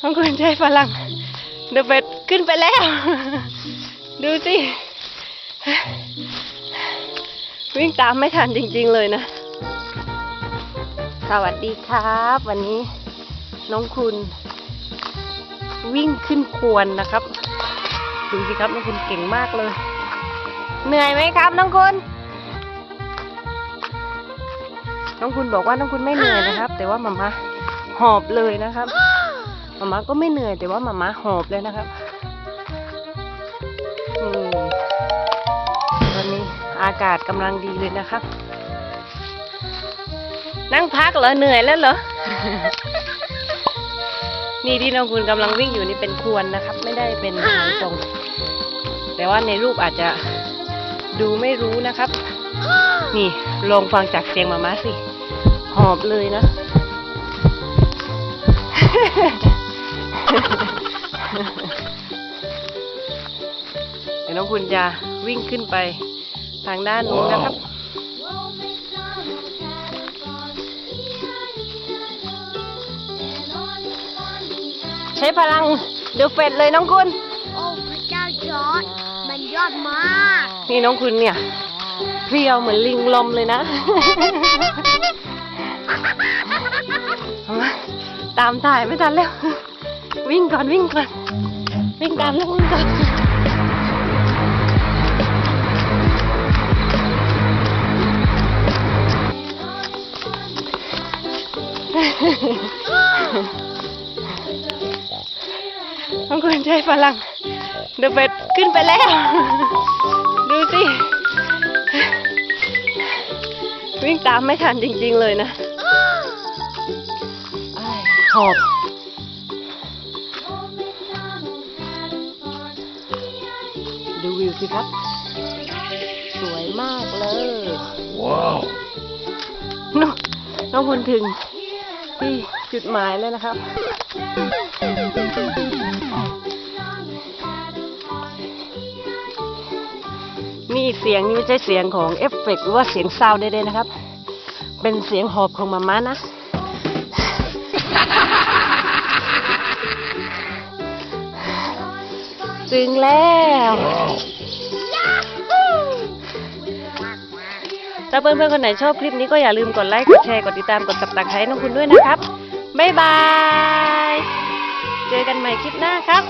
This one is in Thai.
น้องคุณใช้พลังเดอเบ็ดขึ้นไปแล้ว ดูสิ วิ่งตามไม่ทันจริง ๆ เลยนะ สวัสดีครับ วันนี้น้องคุณ วิ่งขึ้นควรนะครับ ดูสิครับน้องคุณเก่งมากเลย เหนื่อยไหมครับน้องคุณน้องคุณบอกว่าน้องคุณไม่เหนื่อยนะครับ แต่ว่ามาม่า หอบเลยนะครับมาม่าก็ไม่เหนื่อยแต่ว่ามาม่าหอบเลยนะครับนี่วันนี้อากาศกำลังดีเลยนะครับ นั่งพักเหรอเหนื่อยแล้วเหรอนี่ที่น้องคุณกำลังวิ่งอยู่นี่เป็นควรนะครับ ไม่ได้เป็นทางตรง แต่ว่าในรูปอาจจะดูไม่รู้นะครับ นี่ลองฟังจากเสียงมาม่าสิ หอบเลยนะ เดี๋ยวน้องคุณจะวิ่งขึ้นไปทางด้านนู้นนะครับ ใช้พลังเดอะเฟดเลยน้องคุณ โอ้พระเจ้าจอร์ดมันยอดมาก นี่น้องคุณเนี่ยเพรียวเหมือนลิงลมเลยนะเอามา ตามถ่ายไม่ทันแล้ว วิ่งก่อนวิ่งก่อน วิ่งตามแล้ววิ่งก่อนน้องคุณใช้พลังเดอะเบ็ดขึ้นไปแล้ว ดูสิ วิ่งตามไม่ทันจริง ๆ เลยนะ อบดูวิวสิครับ สวยมากเลย ว้าวน้องน้องคุณถึงที่จุดหมายแล้วนะครับ นี่เสียงนี่ไม่ใช่เสียงของเอฟเฟกต์หรือว่าเสียงซาวด์ได้ๆนะครับ เป็นเสียงหอบของมาม่านะ ถึงแล้วว้าวถ้าเพื่อนๆคนไหนชอบคลิปนี้ก็อย่าลืมกดไลค์ กดแชร์ กดติดตาม กดสับตะไคร้น้องคุณด้วยนะครับ บ๊ายบาย เจอกันใหม่คลิปหน้าครับ